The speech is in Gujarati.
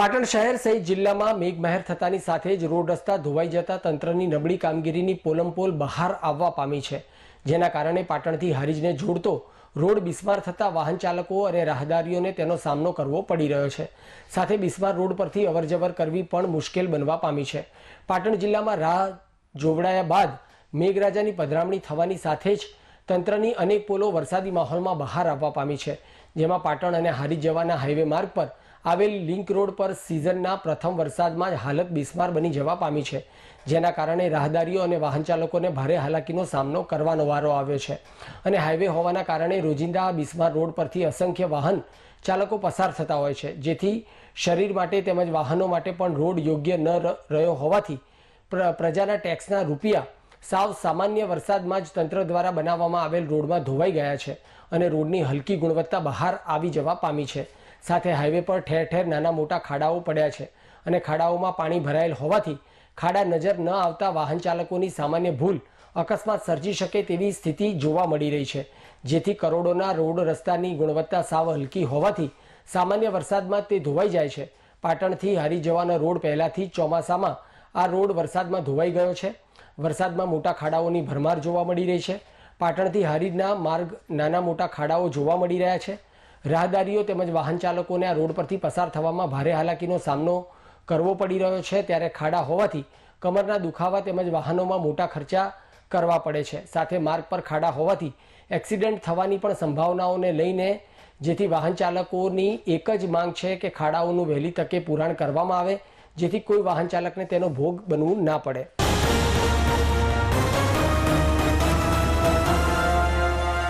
પાટણ શહેર સહિત જિલ્લામાં મેઘમહેર થતાની સાથે જ રોડ રસ્તા ધોવાઈ જતા તંત્રની નબળી કામગીરીની પોલમપોલ બહાર આવવા પામી છે. જેના કારણે પાટણથી હારીજને જોડતો રોડ બિસ્માર થતા વાહન ચાલકો અને રાહદારીઓને તેનો સામનો કરવો પડી રહ્યો છે. સાથે બિસ્માર રોડ પરથી અવરજવર કરવી પણ મુશ્કેલ બનવા પામી છે. પાટણ જિલ્લામાં રાહ જોવડાયા બાદ મેઘરાજાની પધરામણી થવાની સાથે જ તંત્રની અનેક પોલો વરસાદી માહોલમાં બહાર આવવા પામી છે, જેમાં પાટણ અને હારી જવાના હાઈવે માર્ગ પર આવેલ લિંક રોડ પર સિઝનના પ્રથમ વરસાદમાં જ હાલત બિસ્માર બની જવા પામી છે, જેના કારણે રાહદારીઓ અને વાહન ચાલકોને ભારે હાલાકીનો સામનો કરવાનો વારો આવ્યો છે. અને હાઈવે હોવાના કારણે રોજિંદા બિસ્માર રોડ પરથી અસંખ્ય વાહન ચાલકો પસાર થતા હોય છે, જેથી શરીર માટે તેમજ વાહનો માટે પણ રોડ યોગ્ય ન રહ્યો હોવાથી પ્ર- પ્રજાના ટેક્સના રૂપિયા સાવ સામાન્ય વરસાદમાં જ તંત્ર દ્વારા બનાવવામાં આવેલ રોડમાં ધોવાઈ ગયા છે અને રોડની હલકી ગુણવત્તા બહાર આવી જવા પામી છે. સાથે હાઈવે પર ઠેર ઠેર નાના મોટા ખાડાઓ પડ્યા છે અને ખાડાઓમાં પાણી ભરાયેલ હોવાથી ખાડા નજર ન આવતા વાહન ચાલકોની સામાન્ય ભૂલ અકસ્માત સર્જી શકે તેવી સ્થિતિ જોવા મળી રહી છે. જેથી કરોડોના રોડ રસ્તાની ગુણવત્તા સાવ હલકી હોવાથી સામાન્ય વરસાદમાં તે ધોવાઈ જાય છે. પાટણથી હારી જવાના રોડ પહેલાથી ચોમાસામાં આ રોડ વરસાદમાં ધોવાઈ ગયો છે. વરસાદમાં મોટા ખાડાઓની ભરમાર જોવા મળી રહી છે. પાટણથી હારીજના માર્ગ નાના મોટા ખાડાઓ જોવા મળી રહ્યા છે. રાહદારીઓ તેમજ વાહન ચાલકોને આ રોડ પરથી પસાર થવામાં ભારે હાલાકીનો સામનો કરવો પડી રહ્યો છે. ત્યારે ખાડા હોવાથી કમરના દુખાવા તેમજ વાહનોમાં મોટા ખર્ચા કરવા પડે છે. સાથે માર્ગ પર ખાડા હોવાથી એક્સિડન્ટ થવાની પણ સંભાવનાઓને લઈને જેથી વાહન ચાલકોની એક જ માંગ છે કે ખાડાઓનું વહેલી તકે પુરાણ કરવામાં આવે. જેથી કોઈ વાહન ચાલકને તેનો ભોગ બનવું ના પડે.